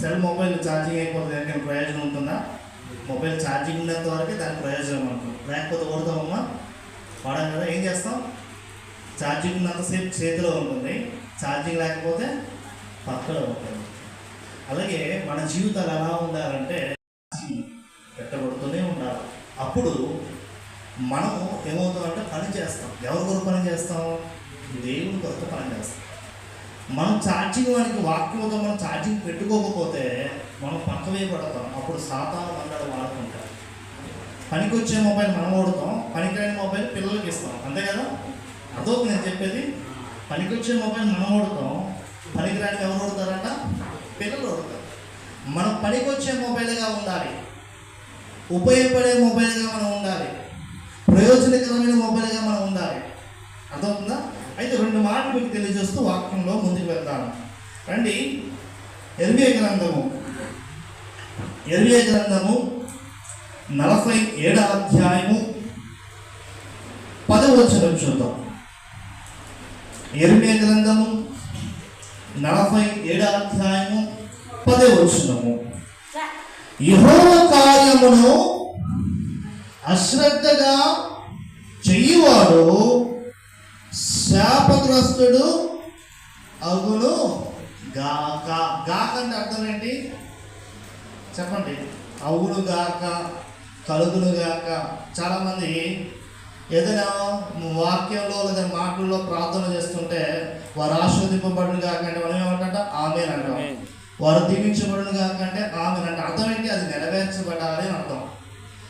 Cell mobile charging అయిపోతే దానికి ప్రయోజనం ఉంటుందా? మొబైల్ ఛార్జింగ్ ఉన్నంత వరకే దాని ప్రయోజనం ఉంటుంది లేకపోతే ఓడతామమ్మా వాడాం కదా ఏం చేస్తాం? ఛార్జింగ్ ఉన్నంతసేపు చేతిలో ఉంటుంది. ఛార్జింగ్ లేకపోతే పక్కన ఉంటుంది. అలాగే మన జీవితాలు ఎలా ఉండాలంటే పెట్టబడుతూనే ఉండాలి. అప్పుడు మనము ఏమవుతామంటే పని చేస్తాం. ఎవరి కొరకు పని చేస్తాం? దేవుడి కొరకు పని చేస్తాం. మనం ఛార్జింగ్ వానికి వాక్యంతో మనం ఛార్జింగ్ పెట్టుకోకపోతే మనం పక్క వేయబడతాం. అప్పుడు సాతాను మందడు వాడుకుంటాం పనికి వచ్చే మొబైల్ మనం వాడుతాం. పనికిరాని మొబైల్ పిల్లలకి ఇస్తాం. అంతే కదా? అదొక నేను చెప్పేది. పనికి వచ్చే మొబైల్ మనం వాడుతాం. పనికిరాని ఎవరు వాడతారంట? పిల్లలు వాడతారు. మనం పనికి వచ్చే మొబైల్గా ఉండాలి. ఉపయోగపడే మొబైల్గా మనం ఉండాలి. ప్రయోజనకరమైన మొబైల్గా మనం ఉండాలి. అర్థమవుతుందా? అయితే రెండు మాటలు మీకు తెలియజేస్తూ వాక్యంలో ముందుకు వెళ్తాను రండి. ఎర్మియ గ్రంథము. ఎర్మియ గ్రంథము నలభై ఏడవ అధ్యాయము పదవచనం చూద్దాం. ఎర్మియ గ్రంథము నలభై ఏడవ అధ్యాయము పదవచనము యెహోవ కార్యమును అశ్రద్ధగా చెయ్యివాడు శాపగ్రస్తుడు అగును గాక గాక అంటే అర్థం ఏంటి? చెప్పండి. అవును గాక కలుగును గాక. చాలామంది ఏదైనా వాక్యంలో లేదా మాటల్లో ప్రార్థన చేస్తుంటే వారు ఆస్వాదింపబడును గాక అంటే మనం ఏమంటాం ఆమె అంటాం. వారు దీవించబడును గాక అంటే ఆమె అంటే. అర్థం ఏంటి? అది నెరవేర్చబడాలి అని అర్థం.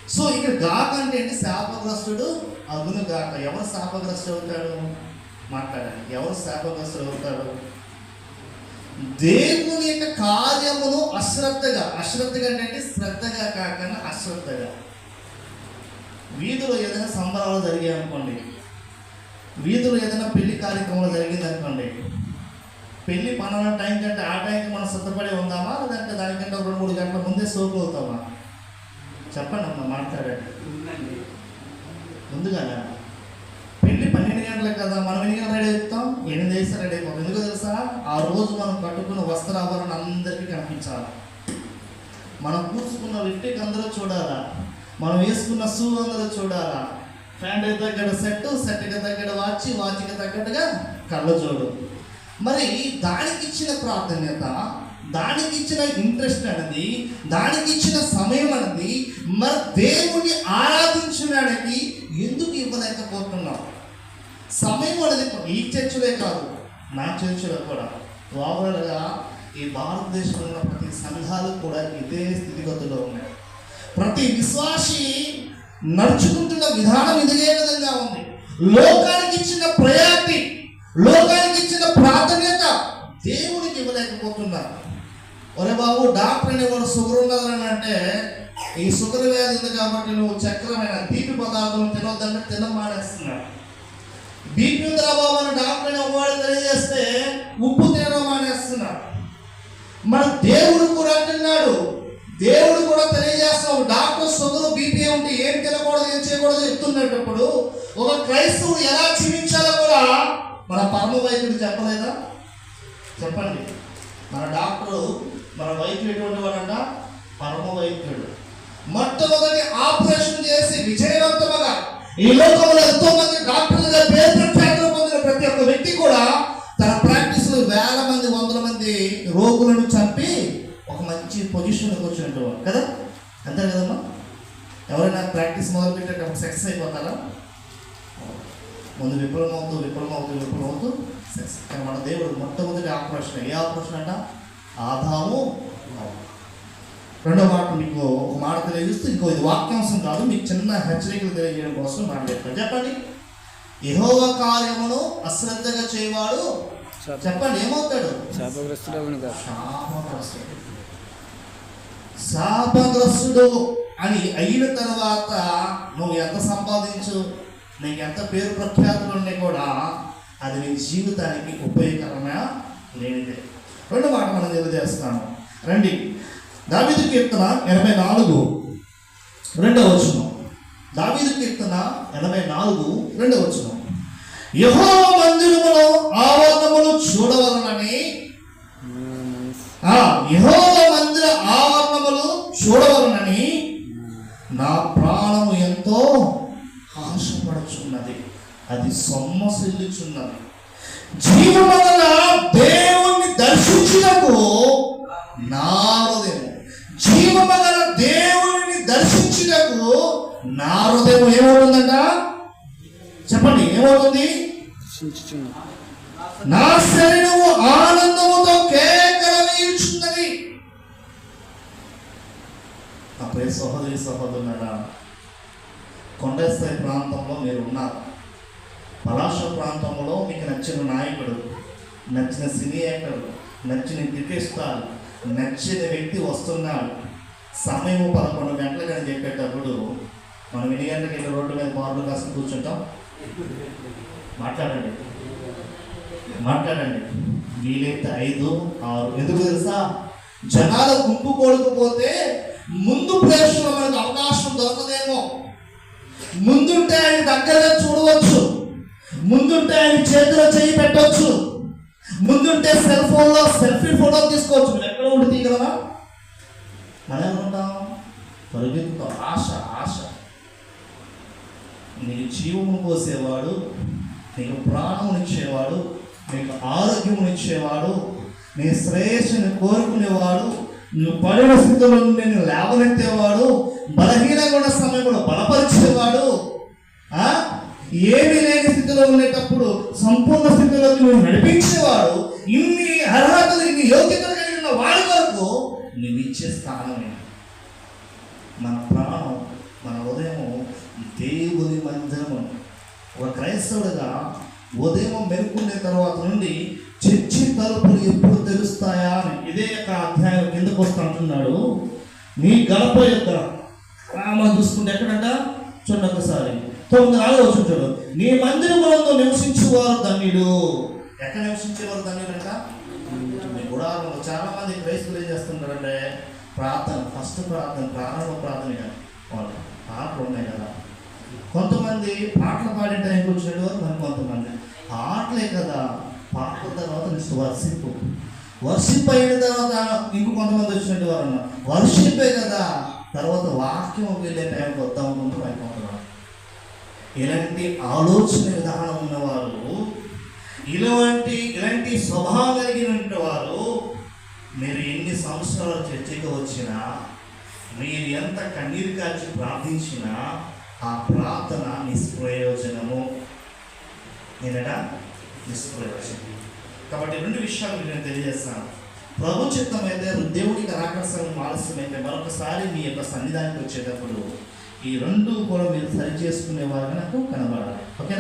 సో ఇక్కడ గాక అంటే ఏంటి? శాపగ్రస్తుడు అగును గాక. ఎవరు శాపగ్రస్తుడు అవుతాడు? మాట్లాడండి. ఎవరు శాపగ్రస్తుడు అవుతాడు దేవుని యొక్క కార్యమును అశ్రద్ధగా అశ్రద్ధగా అంటే? శ్రద్ధగా కాకుండా అశ్రద్ధగా. వీధిలో ఏదైనా సంబరాలు జరిగాయి అనుకోండి. వీధిలో ఏదైనా పెళ్ళి కార్యక్రమాలు జరిగింది అనుకోండి. పెళ్ళి పనుల టైం కంటే ఆ టైంకి మనం సిద్ధపడి ఉందామా? లేదంటే దానికంటే ఒక రెండు మూడు గంటల ముందే సోకు అవుతామా? చెప్పండి అమ్మ మాట్లాడండి. ముందుగానే? పన్నెండు గంటలకు కదా మనం ఎన్ని గంటలు రెడీ అవుతాం? ఎనిమిది వేసి రెడీ అయిపోతాం. ఎందుకు తెలుసా? ఆ రోజు మనం కట్టుకున్న వస్త్రాభరణ అందరికీ కనిపించాలి. మనం కూర్చుకున్న లిప్టిక్ అందరూ చూడాలా? మనం వేసుకున్న షూ అందరూ చూడాలా? ప్యాంట్ తగ్గడ సెట్ సెట్కి తగ్గట్టు వాచి వాచ్కి తగ్గట్టుగా కళ్ళజోడు మరి దానికి ఇచ్చిన ప్రాధాన్యత దానికి ఇచ్చిన ఇంట్రెస్ట్ అనేది దానికి ఇచ్చిన సమయం అనేది మరి దేవుణ్ణి ఆరాధించడానికి సమయం అనేది ఈ చర్చలే కాదు నా చర్చలో కూడా. ఓవరాల్గా ఈ భారతదేశంలో ఉన్న ప్రతి సంఘాలు కూడా ఇదే స్థితిగతుల్లో ఉన్నాయి. ప్రతి విశ్వాసి నడుచుకుంటున్న విధానం ఇదే విధంగా ఉంది. లోకానికి ఇచ్చిన ప్రయారిటీ లోకానికి ఇచ్చిన ప్రాధాన్యత దేవుడికి ఇవ్వలేకపోతున్నారు. ఒరే బాబు డాక్టర్ అనేవాడు షుగర్ ఉన్నదని అంటే ఈ షుగర్ వ్యాధి ఉంది కాబట్టి నువ్వు చక్రమైన తీపి పదార్థం తినొద్దంటే తినడం మానేస్తున్నాడు బీపీ ఉందిరా బాబు అని డాక్టర్ అనే వాడు తెలియజేస్తే ఉప్పు తినడం మానేస్తున్నాడు. మన దేవుడు కూడా అంటున్నాడు. దేవుడు కూడా తెలియజేస్తాం డాక్టర్ షుగర్ బీపీ ఉంటే ఏం తినకూడదు ఏం చేయకూడదు చెప్తున్నప్పుడు ఒక క్రైస్తవుడు ఎలా జీవించాలో కూడా మన పరమ వైద్యుడు చెప్పలేదా? చెప్పండి. మన డాక్టరు మన వైద్యుడు ఎటువంటి వాడంట? పరమ వైద్యుడు. మొట్టమొదటి ఆపరేషన్ చేసి విజయవంతముగా ఈ లోకంలో ఎంతో మంది డాక్టర్ పొజిషన్కి వచ్చినట్టు కదా? అంతే కదమ్మా? ఎవరైనా ప్రాక్టీస్ మొదలు పెట్టేటప్పుడు సక్సెస్ అయిపోతారా? ముందు విఫలమవుతూ విఫలమవుతూ విఫలమవుతూ సక్సెస్. కానీ మన దేవుడు మొట్టమొదటి ఆపరేషన్. ఏ ఆపరేషన్ అంట? ఆదాము. రెండో మాట మీకు ఒక మాట తెలియజేస్తూ ఇంకో ఇది వాక్యాంశం కాదు మీకు చిన్న హెచ్చరికలు తెలియజేయడం కోసం మాట్లాడతాను చెప్పండి. యెహోవా కార్యమును అశ్రద్ధగా చేయవాడు. చెప్పండి ఏమవుతాడు? శాపగ్రస్తుడు. శాపగ్రస్తుడు అని అయిన తర్వాత నువ్వు ఎంత సంపాదించు? నీకు ఎంత పేరు ప్రఖ్యాతులు ఉన్నాయి కూడా అది నీ జీవితానికి ఉపయోగకరమైన లేనిదే. రెండు మాట మనం తెలియజేస్తాను రండి. దావిదు కీర్తన ఎనభై నాలుగు రెండవ వచనం. దావిదు కీర్తన ఎనభై నాలుగు రెండవ వచనం. యహో మందిరములో ఆవరణములు చూడవలనని యహో ప్రాణము ఎంతో ఆశపడుచున్నది. అది సొమ్మసిల్లుచున్నది జీవమగల దేవుణ్ణి దర్శించినకు నా హృదయం జీవమగల దేవుని దర్శించినకు నా హృదయం ఏమవుతుందంట? చెప్పండి ఏమవుతుంది? నా శరీరము ఆనందముతో కేకలవేయుచున్నది నా ప్రియ సహోదరి సహోదరులారా కొండస్థాయి ప్రాంతంలో మీరు ఉన్నారు. పలాస ప్రాంతంలో మీకు నచ్చిన నాయకుడు నచ్చిన సినీ యాక్టర్ నచ్చిన క్రికెట్ స్టార్ నచ్చిన వ్యక్తి వస్తున్నాడు. సమయం పదకొండు గంటలు అని చెప్పేటప్పుడు మనం ఎన్ని గంటలకు వెళ్ళి రోడ్డు మీద బార్లు కాసుకుని కూర్చుంటాం? మాట్లాడండి. మాట్లాడండి. వీలైతే ఐదు ఆరు. ఎందుకు తెలుసా? జనాలు గుంపు కొడుకుపోతే ముందు ప్లేస్లో అవకాశం దొరకదేమో. ముందుంటే ఆయన దగ్గరగా చూడవచ్చు. ముందుంటే ఆయన చేతిలో చేయి పెట్టవచ్చు. ముందుంటే సెల్ ఫోన్లో సెల్ఫీ ఫోటో తీసుకోవచ్చు. మీరు ఎక్కడ ఉండి తీయగలరా? మనం ఏమంటాం పరిగెత్తుతాం. ఆశ ఆశ. నీకు జీవము పోసేవాడు నీకు ప్రాణమునిచ్చేవాడు నీకు ఆరోగ్యమునిచ్చేవాడు నీ శ్రేయస్సుని కోరుకునేవాడు నువ్వు పడిన స్థితిలో నేను లేవనెత్తేవాడు బలహీనంగా ఉన్న సమయంలో బలపరిచేవాడు ఏమీ లేని స్థితిలో ఉండేటప్పుడు సంపూర్ణ స్థితిలో నువ్వు నడిపించేవాడు ఇన్ని అర్హతలు ఇన్ని యోగ్యతలు కలిగిన వాడి వరకు నువ్వు ఇచ్చే స్థానమే. మన ప్రాణం మన ఉదయం దేవుని మందిరము. ఒక క్రైస్తవుడిగా ఉదయం మెరుకునే తర్వాత నుండి చర్చి తలుపులు ఎప్పుడు తెలుస్తాయా అని ఇదే యొక్క అధ్యాయం కిందకు వస్తా అంటున్నాడు. నీ గడప యొక్క మనం చూసుకుంటే ఎక్కడంట? చూడండి ఒకసారి తొమ్మిది నాలుగు వచ్చి చూడు. నీ మందిరములందు నివసించేవారు ధన్యుడు ఎక్కడ నివసించేవారు ధన్యుడు అంట గుడారంలో చాలా మంది క్రైస్తులు ఏం చేస్తుంటారంటే ప్రార్థన ఫస్ట్ ప్రార్థన ప్రారంభ ప్రార్థన వాళ్ళు పాటలు ఉన్నాయి కదా. కొంతమంది పాటలు పాడే టైంకి వచ్చినట్టు మరి కొంతమంది. పాటలే కదా. పాటల తర్వాత నెక్స్ట్ వర్షిప్. వర్షిప్ అయిన తర్వాత ఇంకో కొంతమంది వచ్చినట్టు వారు అన్నారు వర్షిపే కదా. తర్వాత వాక్యం వెళ్ళే టైంకి వద్దాం ముందు అయిపోతున్నారు ఇలాంటి ఆలోచన విధానం ఉన్నవారు ఇలాంటి ఇలాంటి స్వభావం కలిగిన వారు మీరు ఎన్ని సంవత్సరాలు చర్చకు వచ్చినా మీరు ఎంత కన్నీరు కాల్చి ప్రార్థించినా ఆ ప్రార్థన నిష్ప్రయోజనము. నేనట నిష్ప్రయోజనం. కాబట్టి రెండు విషయాలు నేను తెలియజేస్తాను. ప్రభు చిత్తం అయితే దేవుడికి రాకర్షణ ఆలస్యమైతే మరొకసారి మీ యొక్క సన్నిధానికి వచ్చేటప్పుడు ఈ రెండు కూడా మీరు సరి చేసుకునే వారు నాకు కనబడాలి. ఓకేనా?